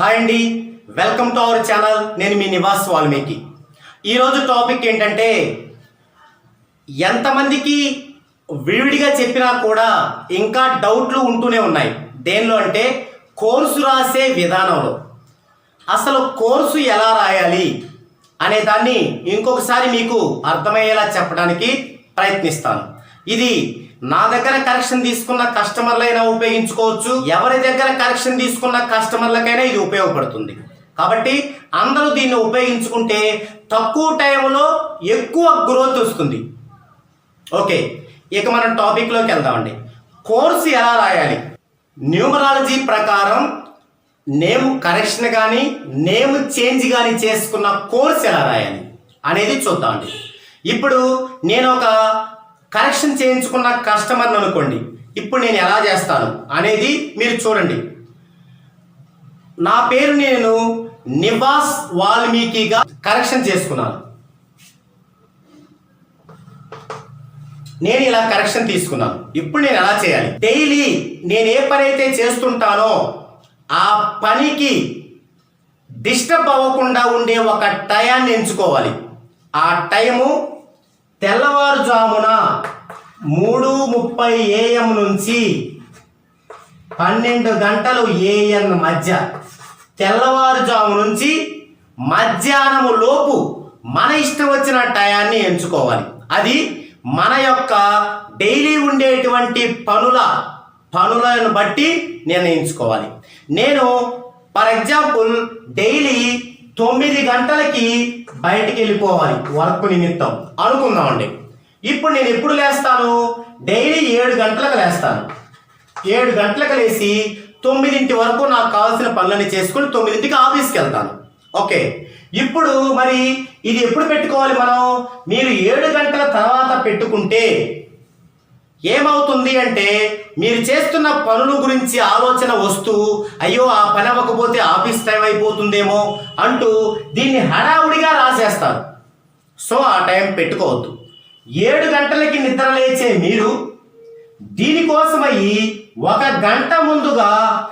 Hi అండి. Welcome to our channel. నేను మీ నివాస్ వాల్మీకి. ఈరోజు టాపిక్ ఏంటంటే ఎంతమందికి విడివిడిగా చెప్పినా కూడా ఇంకా డౌట్లు ఉంటూనే ఉన్నాయి. దేనిలో అంటే కోర్సు రాసే విధానంలో. అసలు కోర్సు ఎలా రాయాలి అనే దాన్ని ఇంకొకసారి మీకు అర్థమయ్యేలా చెప్పడానికి ప్రయత్నిస్తాను. ఇది నా దగ్గర కరెక్షన్ తీసుకున్న కస్టమర్లైనా ఉపయోగించుకోవచ్చు. ఎవరి దగ్గర కరెక్షన్ తీసుకున్న కస్టమర్లకైనా ఇది ఉపయోగపడుతుంది. కాబట్టి అందరూ దీన్ని ఉపయోగించుకుంటే తక్కువ టైంలో ఎక్కువ గ్రోత్ వస్తుంది. ఓకే ఇక మనం టాపిక్లోకి వెళ్దామండి. కోర్సు ఎలా రాయాలి? న్యూమరాలజీ ప్రకారం నేమ్ కరెక్షన్ కానీ నేమ్ చేంజ్ కానీ చేసుకున్న కోర్స్ ఎలా రాయాలి అనేది చూద్దామండి. ఇప్పుడు నేను ఒక కరెక్షన్ చేయించుకున్న కస్టమర్ని అనుకోండి. ఇప్పుడు నేను ఎలా చేస్తాను అనేది మీరు చూడండి. నా పేరు నేను నివాస్ వాల్మీకిగా కరెక్షన్ చేసుకున్నాను. నేను ఇలా కరెక్షన్ తీసుకున్నాను. ఇప్పుడు నేను ఎలా చేయాలి? డైలీ నేను ఏ పని అయితే చేస్తుంటానో ఆ పనికి డిస్టర్బ్ అవ్వకుండా ఉండే ఒక టయాన్ని ఎంచుకోవాలి. ఆ టైము తెల్లవారుజామున మూడు ముప్పై ఏఎం నుంచి పన్నెండు గంటలు ఏఎన్ మధ్య తెల్లవారుజాము నుంచి మధ్యాహ్నము లోపు మన ఇష్టం వచ్చిన టయాన్ని ఎంచుకోవాలి. అది మన యొక్క డైలీ ఉండేటువంటి పనుల పనులను బట్టి నిర్ణయించుకోవాలి. నేను ఫర్ ఎగ్జాంపుల్ డైలీ తొమ్మిది గంటలకి బయటికి వెళ్ళిపోవాలి వర్క్ నిమిత్తం. అనుకుందామండి. ఇప్పుడు నేను ఎప్పుడు లేస్తాను? డైలీ ఏడు గంటలకు లేస్తాను. ఏడు గంటలకు లేచి తొమ్మిదింటి వరకు నాకు కావాల్సిన పనులని చేసుకుని తొమ్మిదింటికి ఆఫీస్కి వెళ్తాను. ఓకే. ఇప్పుడు మరి ఇది ఎప్పుడు పెట్టుకోవాలి మనం? మీరు ఏడు గంటల తర్వాత పెట్టుకుంటే ఏమవుతుంది అంటే మీరు చేస్తున్న పనుల గురించి ఆలోచన వస్తూ అయ్యో ఆ పని అవ్వకపోతే ఆఫీస్ టైం అయిపోతుందేమో అంటూ దీన్ని హడావుడిగా రాసేస్తారు. సో ఆ టైం పెట్టుకోవద్దు. ఏడు గంటలకి నిద్ర లేచే మీరు దీనికోసమై ఒక గంట ముందుగా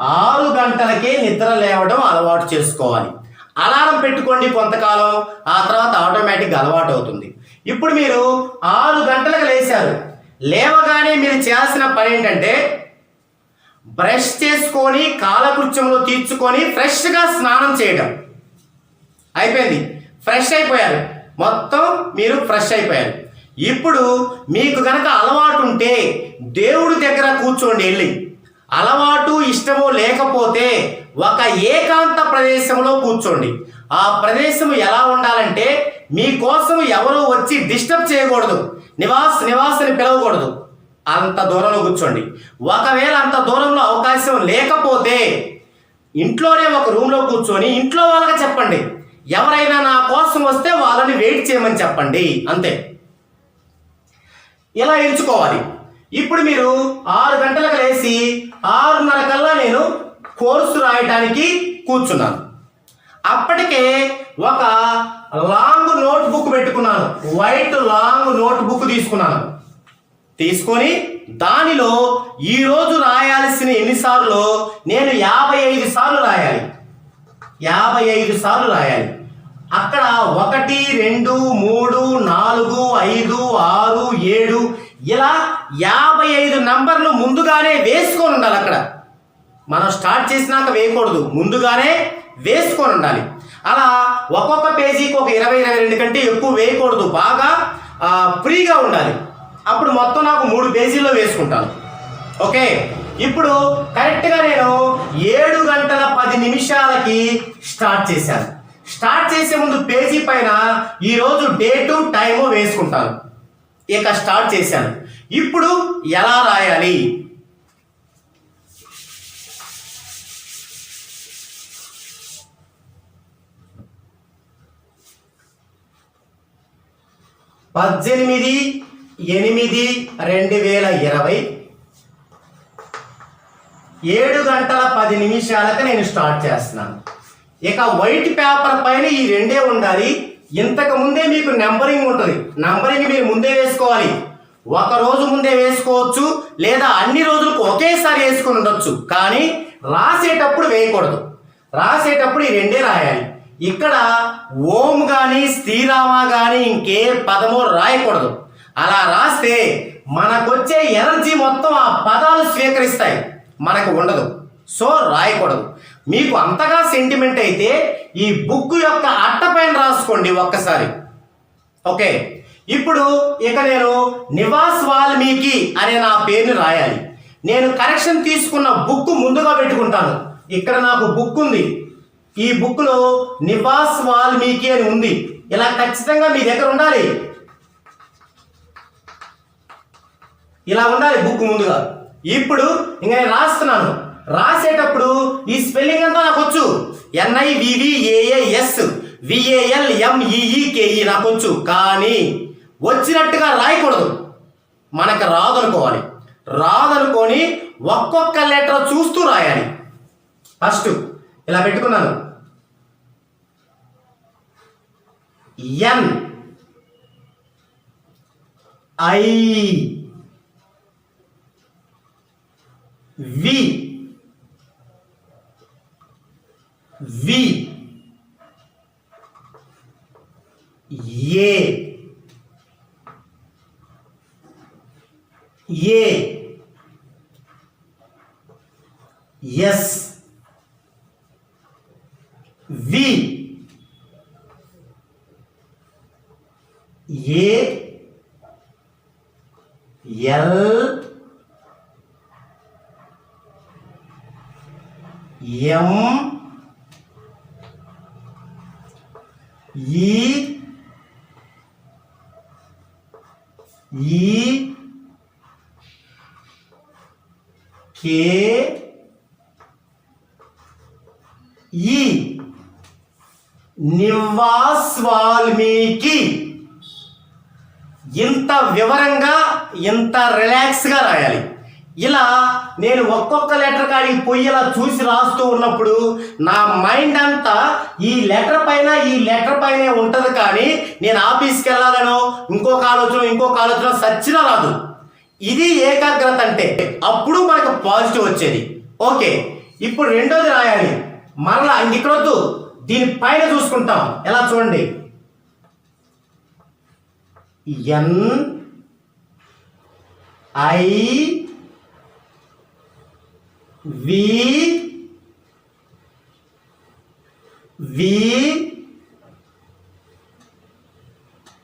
ఆరు గంటలకే నిద్ర లేవడం అలవాటు చేసుకోవాలి. అలారం పెట్టుకోండి కొంతకాలం ఆ తర్వాత ఆటోమేటిక్గా అలవాటు అవుతుంది. ఇప్పుడు మీరు ఆరు గంటలకు లేచారు. లేవగానే మీరు చేయాల్సిన పని ఏంటంటే బ్రష్ చేసుకొని కాలకృత్యంలో తీర్చుకొని ఫ్రెష్గా స్నానం చేయడం. అయిపోయింది. ఫ్రెష్ అయిపోయారు. మొత్తం మీరు ఫ్రెష్ అయిపోయారు. ఇప్పుడు మీకు కనుక అలవాటు ఉంటే దేవుడి దగ్గర కూర్చోండి వెళ్ళి. అలవాటు ఇష్టము లేకపోతే ఒక ఏకాంత ప్రదేశంలో కూర్చోండి. ఆ ప్రదేశం ఎలా ఉండాలంటే మీకోసం ఎవరు వచ్చి డిస్టర్బ్ చేయకూడదు. నివాస్ నివాసని పిలవకూడదు. అంత దూరంలో కూర్చోండి. ఒకవేళ అంత దూరంలో అవకాశం లేకపోతే ఇంట్లోనే ఒక రూమ్లో కూర్చొని ఇంట్లో వాళ్ళకి చెప్పండి. ఎవరైనా నా కోసం వస్తే వాళ్ళని వెయిట్ చేయమని చెప్పండి. అంతే. ఇలా ఎంచుకోవాలి? ఇప్పుడు మీరు ఆరు గంటలకు లేచి ఆరున్నర కల్లా నేను కోర్సు రాయటానికి కూర్చున్నాను. అప్పటికే ఒక లాంగ్ నోట్ బుక్ పెట్టుకున్నాను. వైట్ లాంగ్ నోట్బుక్ తీసుకున్నాను. తీసుకొని దానిలో ఈరోజు రాయాల్సిన ఎన్నిసార్లు నేను యాభై ఐదు సార్లు రాయాలి. యాభై ఐదు సార్లు రాయాలి. అక్కడ ఒకటి రెండు మూడు నాలుగు ఐదు ఆరు ఏడు ఇలా యాభై ఐదు నంబర్లు ముందుగానే వేసుకొని ఉండాలి అక్కడ. మనం స్టార్ట్ చేసినాక వేయకూడదు. ముందుగానే వేసుకొని ఉండాలి. అలా ఒక్కొక్క పేజీకి ఒక ఇరవై ఇరవై రెండు కంటే ఎక్కువ వేయకూడదు. బాగా ఫ్రీగా ఉండాలి. అప్పుడు మొత్తం నాకు మూడు పేజీల్లో వేసుకుంటాను. ఓకే? ఇప్పుడు కరెక్ట్గా నేను ఏడు గంటల పది నిమిషాలకి స్టార్ట్ చేశాను. స్టార్ట్ చేసే ముందు పేజీ పైన ఈరోజు డేటు టైము వేసుకుంటాను. ఇక స్టార్ట్ చేశాను. ఇప్పుడు ఎలా రాయాలి? పద్దెనిమిది ఎనిమిది రెండు వేల ఇరవై. ఏడు గంటల పది నిమిషాలకు నేను స్టార్ట్ చేస్తున్నాను. ఇక వైట్ పేపర్ పైన ఈ రెండే ఉండాలి. ఇంతకు ముందే మీకు నెంబరింగ్ ఉంటుంది. నెంబరింగ్ మీరు ముందే వేసుకోవాలి. ఒక రోజు ముందే వేసుకోవచ్చు లేదా అన్ని రోజులకు ఒకేసారి వేసుకుని ఉండొచ్చు. కానీ రాసేటప్పుడు వేయకూడదు. రాసేటప్పుడు ఈ రెండే రాయాలి. ఇక్కడ ఓం కానీ శ్రీరామ కానీ ఇంకే పదము రాయకూడదు. అలా రాస్తే మనకొచ్చే ఎనర్జీ మొత్తం ఆ పదాలు స్వీకరిస్తాయి. మనకు ఉండదు. సో రాయకూడదు. మీకు అంతగా సెంటిమెంట్ అయితే ఈ బుక్ యొక్క అట్టపైన రాసుకోండి ఒక్కసారి. ఓకే. ఇప్పుడు ఇక నేను నివాస్ వాల్మీకి అనే నా పేరుని రాయాలి. నేను కరెక్షన్ తీసుకున్న బుక్ ముందుగా పెట్టుకుంటాను. ఇక్కడ నాకు బుక్ ఉంది. ఈ బుక్లో నివాస్ వాల్మీకి అని ఉంది. ఇలా ఖచ్చితంగా మీ దగ్గర ఉండాలి. ఇలా ఉండాలి బుక్ ముందుగా. ఇప్పుడు ఇంకా నేను రాస్తున్నాను. రాసేటప్పుడు ఈ స్పెల్లింగ్ అంతా నాకు వచ్చు. ఎన్ఐ వివిఏఎస్ విఏఎల్ ఎంఈఈకేఈ నాకు వచ్చు. కానీ వచ్చినట్టుగా రాయకూడదు. మనకు రాదనుకోవాలి. రాదనుకొని ఒక్కొక్క లెటర్ చూస్తూ రాయాలి. ఫస్ట్ ఇలా పెట్టుకున్నాను. N I V V A A S V A L M E E K ఈ నివాస్ వాల్మీకి ఇంత వివరంగా ఇంత రిలాక్స్గా రాయాలి. ఇలా నేను ఒక్కొక్క లెటర్ కాడికి పోయి ఇలా చూసి రాస్తూ ఉన్నప్పుడు నా మైండ్ అంతా ఈ లెటర్ పైన ఈ లెటర్ పైనే ఉంటుంది కానీ నేను ఆఫీస్కి వెళ్ళాలనో ఇంకొక ఆలోచన ఇంకొక ఆలోచన సచ్చినా రాదు. ఇది ఏకాగ్రత అంటే అప్పుడు మనకు పాజిటివ్ వచ్చేది. ఓకే ఇప్పుడు రెండోది రాయాలి. మరలా ఇంకొద్దు దీని పైన చూసుకుంటాం. ఎలా చూడండి? N I V V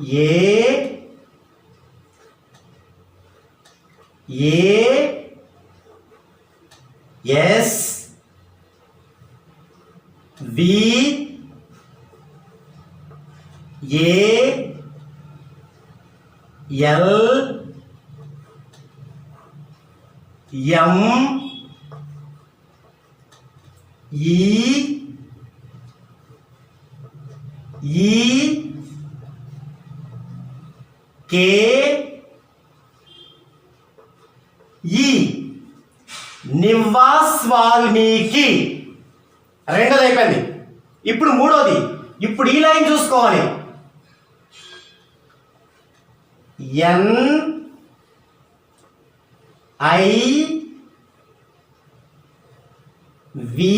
A A S V A L M E E K ఈ నివాస్ వాల్మీకి రెండోది అయిపోయింది. ఇప్పుడు మూడోది. ఇప్పుడు ఈ లైన్ చూసుకోవాలి. N I V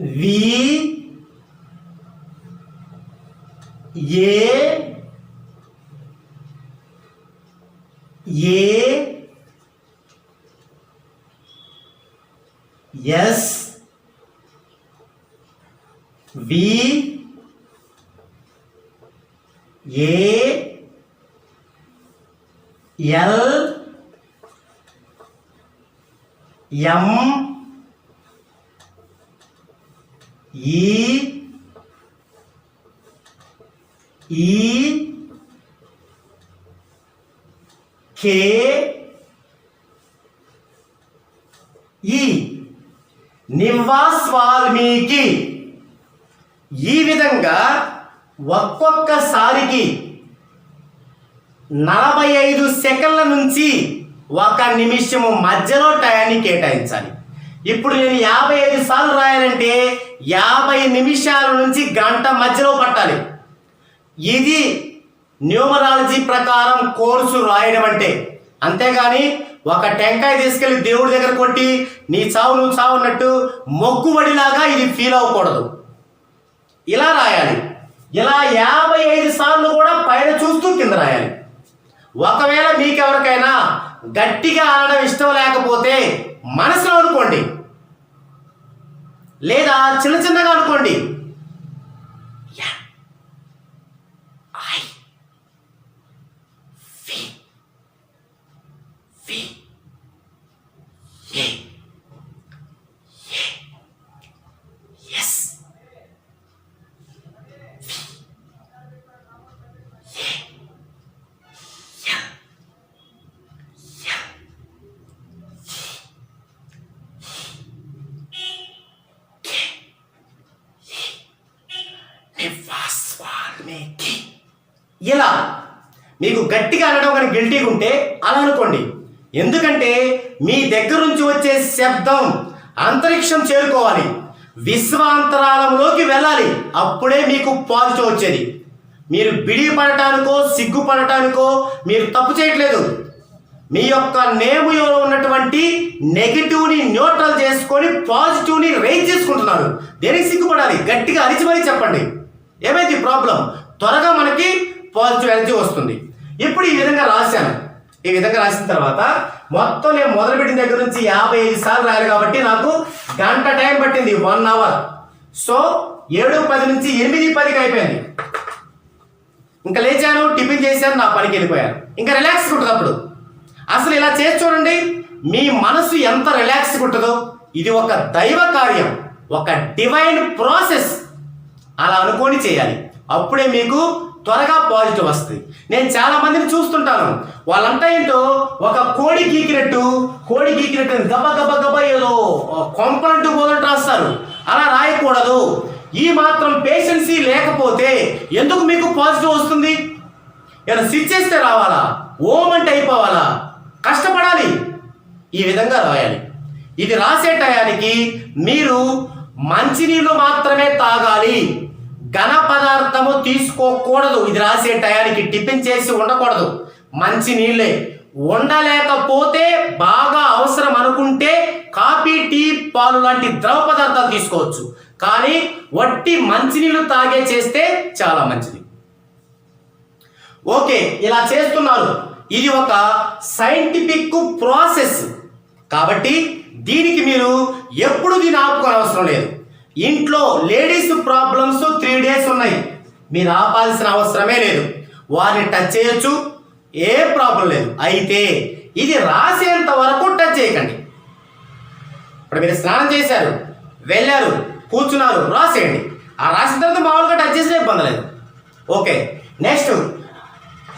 V A A S V A L M E E K ఈ. నివాస్ వాల్మీకి ఈ విధంగా ఒక్కొక్కసారికి నలభై ఐదు సెకండ్ల నుంచి ఒక నిమిషము మధ్యలో టయాన్ని కేటాయించాలి. ఇప్పుడు నేను యాభై ఐదు సార్లు రాయాలంటే యాభై నిమిషాల నుంచి గంట మధ్యలో పట్టాలి. ఇది న్యూమరాలజీ ప్రకారం కోర్సు రాయడం అంటే. అంతేగాని ఒక టెంకాయ తీసుకెళ్ళి దేవుడి దగ్గర కొట్టి నీ చావు నువ్వు చావు అన్నట్టు మొక్కుబడిలాగా ఇది ఫీల్ అవ్వకూడదు. ఇలా రాయాలి. ఇలా యాభై ఐదు సార్లు కూడా పైన చూస్తూ కింద రాయాలి. ఒకవేళ మీకెవరికైనా గట్టిగా ఆడడం ఇష్టం లేకపోతే మనసులో అనుకోండి. లేదా చిన్న చిన్నగా అనుకోండి yeah. I. V. V. A. A. S. Nivas Valmiki ఇలా మీకు గట్టిగా అనడం కానీ గిల్టీగా ఉంటే అలా అనుకోండి. ఎందుకంటే మీ దగ్గర నుంచి వచ్చే శబ్దం అంతరిక్షం చేరుకోవాలి. విశ్వాంతరాలంలోకి వెళ్ళాలి. అప్పుడే మీకు పాజిటివ్ వచ్చేది. మీరు బిడిపడటానికో సిగ్గుపడటానికో మీరు తప్పు చేయట్లేదు. మీ యొక్క నేములో ఉన్నటువంటి నెగిటివ్ని న్యూట్రల్ చేసుకొని పాజిటివ్ని రేంజ్ చేసుకుంటున్నారు. దేనికి సిగ్గుపడాలి? గట్టిగా అరిచి మరీ చెప్పండి. ఏమైంది ప్రాబ్లం? త్వరగా మనకి పాజిటివ్ ఎనర్జీ వస్తుంది. ఇప్పుడు ఈ విధంగా రాశాను. ఈ విధంగా రాసిన తర్వాత మొత్తం నేను మొదలుపెట్టిన దగ్గర నుంచి యాభై ఐదు సార్లు రాయాలి కాబట్టి నాకు గంట టైం పట్టింది వన్ అవర్. సో ఏడు పది నుంచి ఎనిమిది పదికి అయిపోయింది. ఇంకా లేచాను టిఫిన్ చేశాను నా పనికి వెళ్ళిపోయాను. ఇంకా రిలాక్స్ ఉంటుంది అప్పుడు. అసలు ఇలా చేసి చూడండి మీ మనసు ఎంత రిలాక్స్ ఉంటుందో. ఇది ఒక దైవ కార్యం ఒక డివైన్ ప్రాసెస్ అలా అనుకొని చేయాలి. అప్పుడే మీకు త్వరగా పాజిటివ్ వస్తుంది. నేను చాలా మందిని చూస్తుంటాను. వాళ్ళంతా ఏంటో ఒక కోడి గీకినట్టు కోడి గీకినట్టు గబ గబ గబ ఏదో కొంపలంటూ పోదంటూ రాస్తారు. అలా రాయకూడదు. ఈ మాత్రం పేషెన్సీ లేకపోతే ఎందుకు మీకు పాజిటివ్ వస్తుంది? ఏమైనా స్విచ్ చేస్తే రావాలా? ఓం అంటే అయిపోవాలా? కష్టపడాలి. ఈ విధంగా రాయాలి. ఇది రాసే టయానికి మీరు మంచినీళ్ళు మాత్రమే తాగాలి. ఘన పదార్థము తీసుకోకూడదు. ఇది రాసే టయానికి టిఫిన్ చేసి ఉండకూడదు. మంచి నీళ్ళే. ఉండలేకపోతే బాగా అవసరం అనుకుంటే కాఫీ టీ పాలు లాంటి ద్రవ పదార్థాలు తీసుకోవచ్చు. కానీ వట్టి మంచినీళ్ళు తాగే చేస్తే చాలా మంచిది. ఓకే ఇలా చేస్తున్నారు. ఇది ఒక సైంటిఫిక్ ప్రాసెస్. కాబట్టి దీనికి మీరు ఎప్పుడు దీన్ని ఆపుకోనవసరం లేదు. ఇంట్లో లేడీస్ ప్రాబ్లమ్స్ త్రీ డేస్ ఉన్నాయి. మీరు ఆపాల్సిన అవసరమే లేదు. వారిని టచ్ చేయొచ్చు. ఏ ప్రాబ్లం లేదు. అయితే ఇది రాసేంత వరకు టచ్ చేయకండి. ఇప్పుడు మీరు స్నానం చేశారు వెళ్ళారు కూర్చున్నారు రాసేయండి. ఆ రాసిన తర్వాత మామూలుగా టచ్ చేసిన ఇబ్బంది లేదు. Okay next.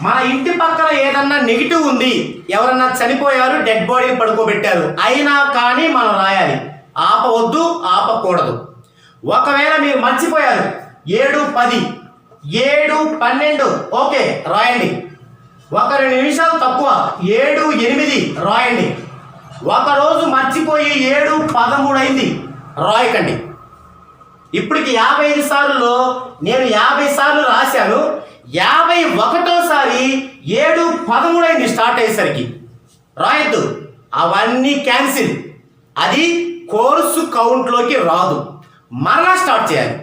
మన ఇంటి పక్కన ఏదన్నా నెగిటివ్ ఉంది ఎవరన్నా చనిపోయారు డెడ్ బాడీని పడుకోబెట్టారు అయినా కానీ మనం రాయాలి. ఆపవద్దు ఆపకూడదు. ఒకవేళ మీరు మర్చిపోయారు ఏడు పది ఏడు పన్నెండు ఓకే రాయండి. ఒక రెండు నిమిషాలు తక్కువ ఏడు ఎనిమిది రాయండి. ఒకరోజు మర్చిపోయి ఏడు పదమూడు అయింది రాయకండి. ఇప్పటికి యాభై ఐదు సార్లు నేను యాభై సార్లు రాశాను యాభై ఒకటోసారి ఏడు పదమూడు అయింది స్టార్ట్ అయ్యేసరికి. రాయద్దు అవన్నీ క్యాన్సిల్. అది కోర్సు కౌంట్లోకి రాదు. మరలా స్టార్ట్ చేయాలి.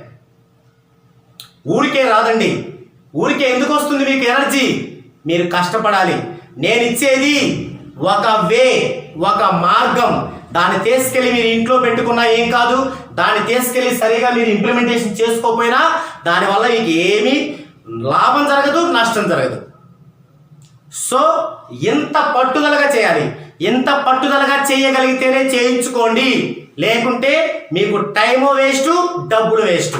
ఊరికే రాదండి. ఊరికే ఎందుకు వస్తుంది మీకు ఎనర్జీ మీరు కష్టపడాలి. నేను ఇచ్చేది ఒక వే ఒక మార్గం. దాన్ని తీసుకెళ్ళి మీరు ఇంట్లో పెట్టుకున్నా ఏం కాదు. దాన్ని తీసుకెళ్ళి సరిగా మీరు ఇంప్లిమెంటేషన్ చేసుకోకపోయినా దానివల్ల మీకు ఏమీ లాభం జరగదు నష్టం జరగదు. సో ఇంత పట్టుదలగా చేయాలి. ఇంత పట్టుదలగా చేయగలిగితేనే చేయించుకోండి. లేకుంటే మీకు టైము వేస్ట్ డబ్బులు వేస్ట్.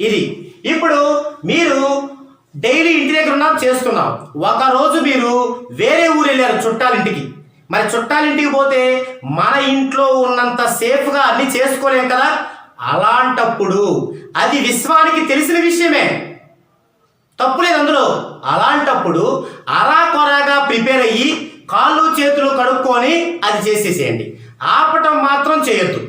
ఇది. ఇప్పుడు మీరు డైలీ ఇంటి దగ్గర ఉన్నాం చేస్తున్నాం. ఒక రోజు మీరు వేరే ఊరు వెళ్ళారు చుట్టాలింటికి. మరి చుట్టాలింటికి పోతే మన ఇంట్లో ఉన్నంత సేఫ్గా అన్ని చేసుకోలేం కదా? అలాంటప్పుడు అది విశ్వానికి తెలిసిన విషయమే. తప్పులేదు అందులో. అలాంటప్పుడు అరా కొరాగా ప్రిపేర్ అయ్యి కాళ్ళు చేతులు కడుక్కొని అది చేసేసేయండి. ఆపటం మాత్రం చేయొద్దు.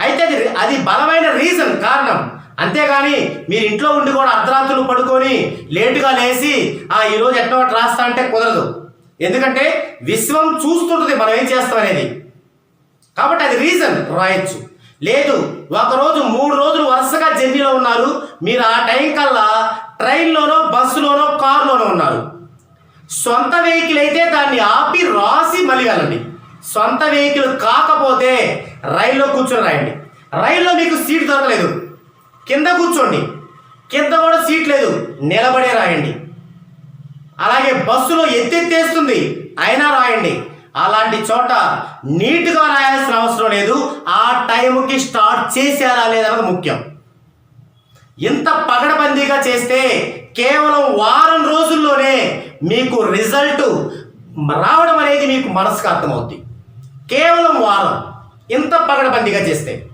అయితే అది అది బలమైన రీజన్ కారణం. అంతేగాని మీరు ఇంట్లో ఉండి కూడా అర్ధరాత్రులు పడుకొని లేటుగా లేచి ఆ ఈరోజు ఎట్లా రాస్తా అంటే కుదరదు. ఎందుకంటే విశ్వం చూస్తుంటుంది మనం ఏం చేస్తాం అనేది. కాబట్టి అది రీజన్ రాయొచ్చు. లేదు ఒకరోజు మూడు రోజులు వరుసగా జర్నీలో ఉన్నారు. మీరు ఆ టైం కల్లా ట్రైన్లోనో బస్సులోనో కారులోనో ఉన్నారు. సొంత వెహికల్ అయితే దాన్ని ఆపి రాసి మళ్ళీ వెళ్ళండి సొంత వెహికల్ కాకపోతే రైల్లో కూర్చొని రాయండి. రైల్లో మీకు సీట్ దొరకలేదు. కింద కూర్చోండి. కింద కూడా సీట్ లేదు. నిలబడే రాయండి. అలాగే బస్సులో ఎత్తెత్తేస్తుంది. అయినా రాయండి. అలాంటి చోట నీట్గా రాయాల్సిన అవసరం లేదు. ఆ టైంకి స్టార్ట్ చేసేలా లేదన్నది ముఖ్యం. ఇంత పగడబందీగా చేస్తే కేవలం వారం రోజుల్లోనే మీకు రిజల్ట్ రావడం అనేది మీకు మనసుకు అర్థమవుద్ది. కేవలం వారం ఇంత పగడబందిగా చేస్తే.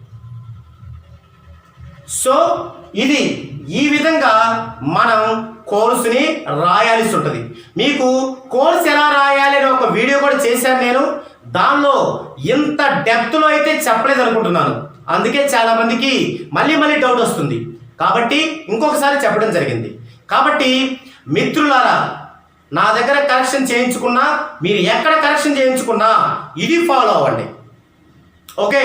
సో ఇది ఈ విధంగా మనం కోర్సుని రాయాల్సి ఉంటుంది. మీకు కోర్స్ ఎలా రాయాలి అనే ఒక వీడియో కూడా చేశాను నేను. దానిలో ఇంత డెప్త్లో అయితే చెప్పలేదు అనుకుంటున్నాను. అందుకే చాలామందికి మళ్ళీ మళ్ళీ డౌట్ వస్తుంది. కాబట్టి ఇంకొకసారి చెప్పడం జరిగింది. కాబట్టి మిత్రులారా నా దగ్గర కరెక్షన్ చేయించుకున్నా మీరు ఎక్కడ కరెక్షన్ చేయించుకున్నా ఇది ఫాలో అవ్వండి. ఓకే